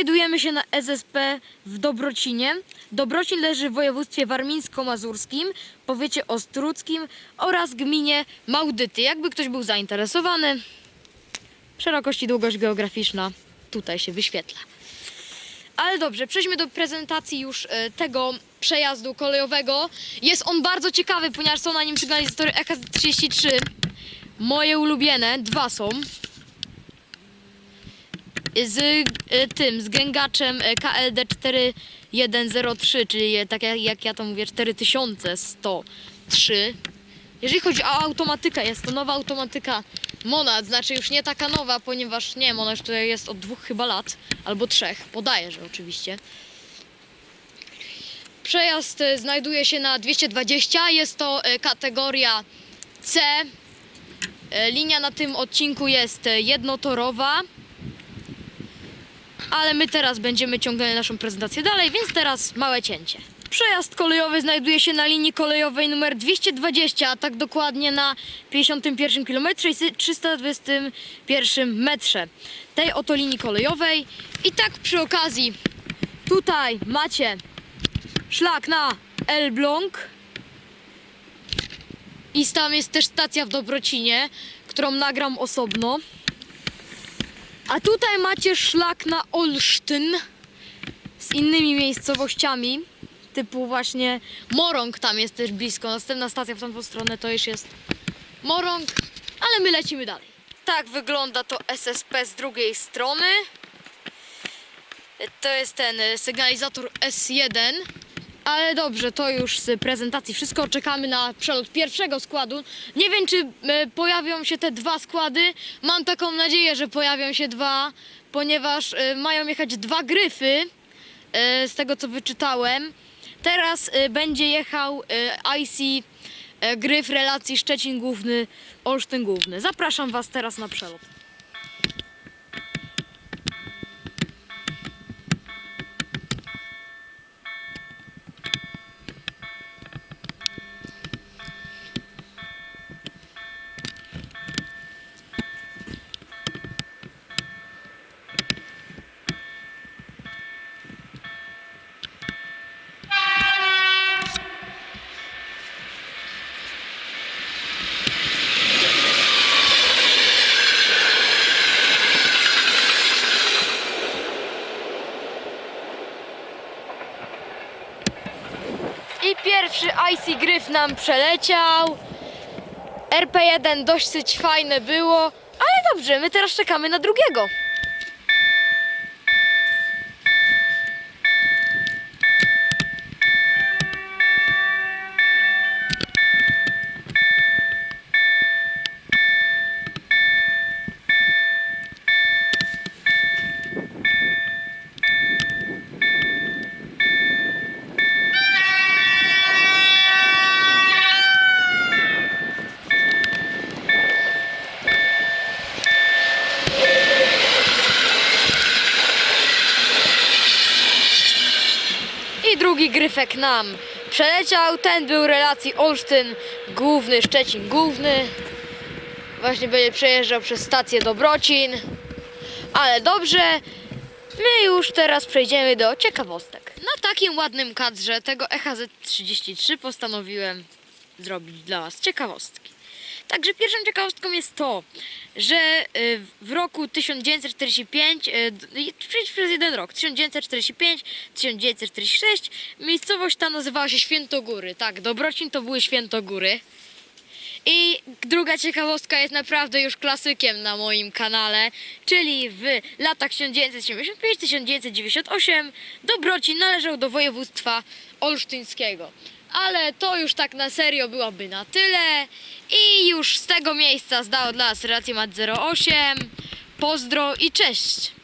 Znajdujemy się na SSP w Dobrocinie. Dobrocin leży w województwie warmińsko-mazurskim, powiecie ostruckim oraz gminie Małdyty. Jakby ktoś był zainteresowany, szerokość i długość geograficzna tutaj się wyświetla. Ale dobrze, przejdźmy do prezentacji już e, tego przejazdu kolejowego. Jest on bardzo ciekawy, ponieważ są na nim sygnalizatory EK33. Moje ulubione, dwa są. Z e, tym, z gęgaczem e, KLD 4103, czyli tak jak, jak ja to mówię, 4103. Jeżeli chodzi o automatykę, jest to nowa automatyka Monad, znaczy już nie taka nowa, ponieważ nie ona już tutaj jest od dwóch chyba lat, albo trzech, podaję, że oczywiście. Przejazd e, znajduje się na 220, jest to kategoria C. Linia na tym odcinku jest jednotorowa, ale my teraz będziemy ciągnęli naszą prezentację dalej, więc teraz małe cięcie. Przejazd kolejowy znajduje się na linii kolejowej numer 220, a tak dokładnie na 51 km i 321 metrze tej oto linii kolejowej. I tak przy okazji tutaj macie szlak na Elbląg i tam jest też stacja w Dobrocinie, którą nagram osobno. A tutaj macie szlak na Olsztyn z innymi miejscowościami, typu właśnie Morąg tam jest też blisko. Następna stacja w tamtą stronę to już jest Morąg, ale my lecimy dalej. Tak wygląda to SSP z drugiej strony. To jest ten sygnalizator S1. Ale dobrze, to już z prezentacji wszystko. Czekamy na przelot pierwszego składu. Nie wiem, czy e, pojawią się te dwa składy. Mam taką nadzieję, że pojawią się dwa, ponieważ e, mają jechać dwa gryfy, e, z tego co wyczytałem. Teraz będzie jechał e, IC gryf relacji Szczecin Główny, Olsztyn Główny. Zapraszam Was teraz na przelot. I pierwszy IC Gryf nam przeleciał. RP1 dosyć fajne było, ale dobrze, my teraz czekamy na drugiego. Drugi gryfek nam przeleciał. Ten był relacji Olsztyn główny, Szczecin główny. Właśnie będzie przejeżdżał przez stację Dobrocin. Ale dobrze, my już teraz przejdziemy do ciekawostek. Na takim ładnym kadrze tego E EHZ-33 postanowiłem zrobić dla Was ciekawostki. Także pierwszą ciekawostką jest to, że y, w roku 1945, y, przez jeden rok, 1945-1946, miejscowość ta nazywała się Świętogóry. Tak, Dobrocin to były Świętogóry. I druga ciekawostka jest naprawdę już klasykiem na moim kanale, czyli w latach 1975-1998 Dobrocin należał do województwa olsztyńskiego. Ale to już tak na serio byłoby na tyle i już z tego miejsca zdał dla nas relację Mat 08. Pozdro i cześć!